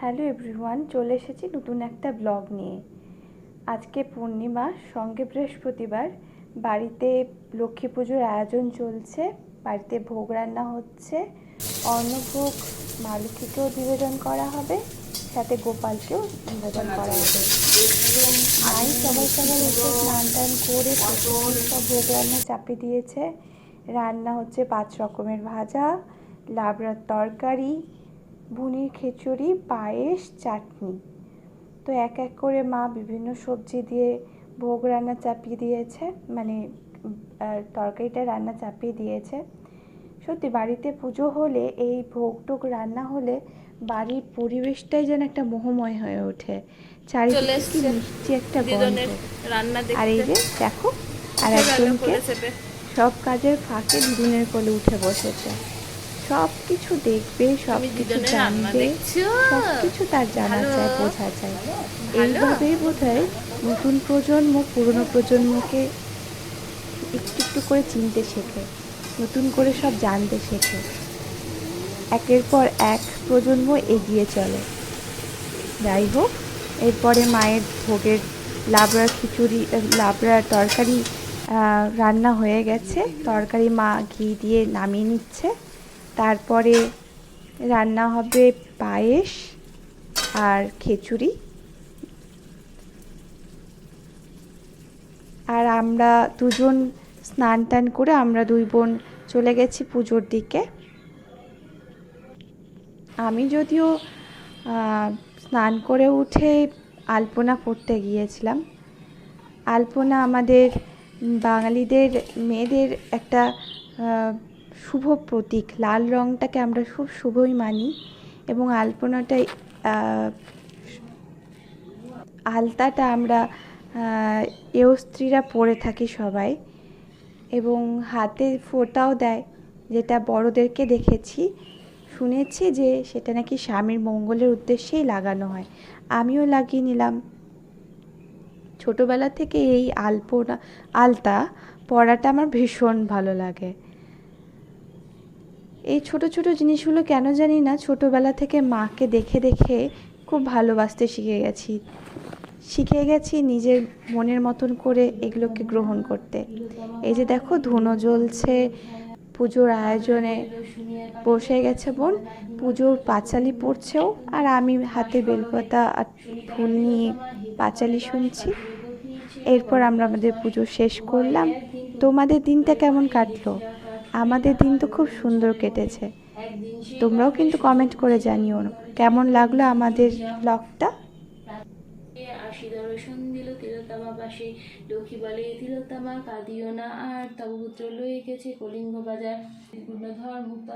Hello everyone, চলে এসেছি নতুন একটা ব্লগ নিয়ে। আজকে পূর্ণিমা, সঙ্গে বৃহস্পতিবার। বাড়িতে লক্ষ্মী পুজোর আয়োজন চলছে, বাড়িতে ভোগ রান্না হচ্ছে, অন্নভোগ মা লক্ষ্মীকেও নিবেদন করা হবে, সাথে গোপালকেও নিবেদন করা হবে। মাই সবাই সবাই উঠে স্নান টান করে সব ভোগ রান্না চাপিয়ে দিয়েছে। রান্না হচ্ছে পাঁচ রকমের ভাজা, লাবড়ার তরকারি ভুনির খিচুড়ি পায়েস চাটনি। তো এক এক করে মা বিভিন্ন সবজি দিয়ে ভোগ রান্না চাপিয়ে দিয়েছে মানে তরকারিটা রান্না চাপিয়ে দিয়েছে। সত্যি বাড়িতে পুজো হলে এই ভোগ টোগ রান্না হলে বাড়ির পরিবেশটাই যেন একটা মোহময় হয়ে ওঠে। চারিদিকে মিষ্টি একটা গন্ধ। আর এই যে দেখো আর একজনকে সব কাজের ফাঁকে দিদুনের কোলে উঠে বসেছে। সব কিছু দেখবে সব কিছু জানবে সব কিছু তার জানা। চায় বোঝা ভালো। এইভাবেই বোধ হয় নতুন প্রজন্ম পুরনো প্রজন্মকে একটু একটু করে চিনতে শেখে নতুন করে সব জানতে শেখে। একের পর এক প্রজন্ম এগিয়ে চলে। যাই হোক এরপরে মায়ের ভোগের লাবড়ার খিচুড়ি লাবড়ার তরকারি রান্না হয়ে গেছে। তরকারি মা ঘি দিয়ে নামিয়ে নিচ্ছে। তারপরে রান্না হবে পায়েস আর খিচুড়ি। আর আমরা দুজন স্নান টান করে আমরা দুই বোন চলে গেছি পুজোর দিকে। আমি যদিও স্নান করে উঠে আলপনা পড়তে গিয়েছিলাম। আলপনা আমাদের বাঙালিদের, মেয়েদের একটা শুভ প্রতীক। লাল রঙটাকে আমরা খুব শুভই মানি এবং আলপনাটাই আলতাটা আমরা এও স্ত্রীরা পরে থাকি সবাই এবং হাতে ফোঁটাও দেয়, যেটা বড়দেরকে দেখেছি, শুনেছি যে সেটা নাকি স্বামীর মঙ্গলের উদ্দেশ্যেই লাগানো হয়। আমিও লাগিয়ে নিলাম। ছোটোবেলা থেকে এই আলপনা, আলতা পরাটা আমার ভীষণ ভালো লাগে। এই ছোট ছোট জিনিসগুলো কেন জানি না ছোটোবেলা থেকে মাকে দেখে দেখে খুব ভালোবাসতে শিখে গেছি। শিখে গেছি নিজের মনের মতন করে এগুলোকে গ্রহণ করতে। এই যে দেখো ধুনো জ্বলছে, পুজোর আয়োজনে বসে গেছে বোন, পুজোর পাঁচালি পড়ছেও আর আমি হাতে বেলপাতা আর ফুল নিয়ে পাঁচালি শুনছি। এরপর আমরা আমাদের পুজো শেষ করলাম। তোমাদের দিনটা কেমন কাটলো? আমাদের দিন তো খুব সুন্দর কেটেছে। তোমরাও কিন্তু কমেন্ট করে জানিও কেমন লাগল আমাদের ব্লগটা আশি দর্শন দিল তিলোত্তমা, পাশে লক্ষ্মী বলে তিলোতামা কাঁদিও না, আর তবপুত্র লয়ে গেছে কলিঙ্গ বাজার। ধর মুক্ত